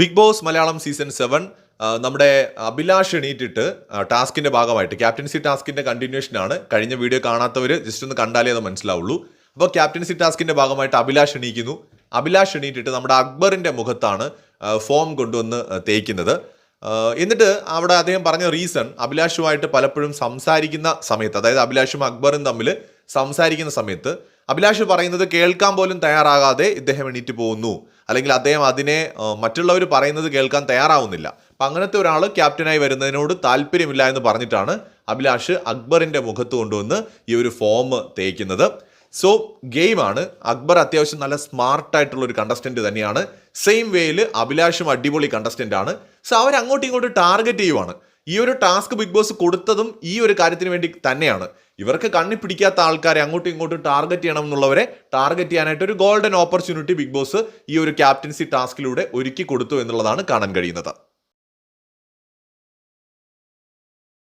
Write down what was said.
Bigg Boss Malayalam season seven നമ്മുടെ അഭിലാഷ് എണീറ്റിട്ട് ടാസ്കിന്റെ ഭാഗമായിട്ട് ക്യാപ്റ്റൻസി ടാസ്കിന്റെ കണ്ടിന്യൂഷനാണ് കഴിഞ്ഞ വീഡിയോ കാണാത്തവർ ജസ്റ്റ് ഒന്ന് കണ്ടാലേ അത് മനസ്സിലാവുള്ളൂ. അപ്പോൾ ക്യാപ്റ്റൻസി ടാസ്കിന്റെ ഭാഗമായിട്ട് അഭിലാഷ് എണീക്കുന്നു. അഭിലാഷ് എണീറ്റിട്ട് നമ്മുടെ അക്ബറിന്റെ മുഖത്താണ് ഫോം കൊണ്ടുവന്ന് തേക്കുന്നത്. എന്നിട്ട് അവിടെ അദ്ദേഹം പറഞ്ഞ റീസൺ അഭിലാഷുമായിട്ട് പലപ്പോഴും സംസാരിക്കുന്ന സമയത്ത് അതായത് അഭിലാഷും അക്ബറും തമ്മിൽ സംസാരിക്കുന്ന സമയത്ത് അഭിലാഷ് പറയുന്നത് കേൾക്കാൻ പോലും തയ്യാറാകാതെ ഇദ്ദേഹം എണീറ്റ് പോകുന്നു. അല്ലെങ്കിൽ അദ്ദേഹം അതിനെ മറ്റുള്ളവർ പറയുന്നത് കേൾക്കാൻ തയ്യാറാവുന്നില്ല. അപ്പം അങ്ങനത്തെ ഒരാൾ ക്യാപ്റ്റനായി വരുന്നതിനോട് താല്പര്യമില്ല എന്ന് പറഞ്ഞിട്ടാണ് അഭിലാഷ് അക്ബറിന്റെ മുഖത്ത് കൊണ്ടുവന്ന് ഈ ഒരു ഫോം തേക്കുന്നത്. സോ ഗെയിമാണ് അക്ബർ അത്യാവശ്യം നല്ല സ്മാർട്ട് ആയിട്ടുള്ള ഒരു കണ്ടസ്റ്റന്റ് തന്നെയാണ്. സെയിം വേയിൽ അഭിലാഷും അടിപൊളി കണ്ടസ്റ്റന്റ് ആണ്. സോ അവർ അങ്ങോട്ടും ഇങ്ങോട്ടും ടാർഗറ്റ് ചെയ്യുവാണ്. ഈ ഒരു ടാസ്ക് ബിഗ് ബോസ് കൊടുത്തതും ഈ ഒരു കാര്യത്തിന് വേണ്ടി തന്നെയാണ്. ഇവർക്ക് കണ്ണി പിടിക്കാത്ത ആൾക്കാരെ അങ്ങോട്ടും ഇങ്ങോട്ടും ടാർഗറ്റ് ചെയ്യണം എന്നുള്ളവരെ ടാർഗറ്റ് ചെയ്യാനായിട്ട് ഒരു ഗോൾഡൻ ഓപ്പർച്യൂണിറ്റി ബിഗ് ബോസ് ഈ ഒരു ക്യാപ്റ്റൻസി ടാസ്കിലൂടെ ഒരുക്കി കൊടുത്തു എന്നുള്ളതാണ് കാണാൻ കഴിയുന്നത്.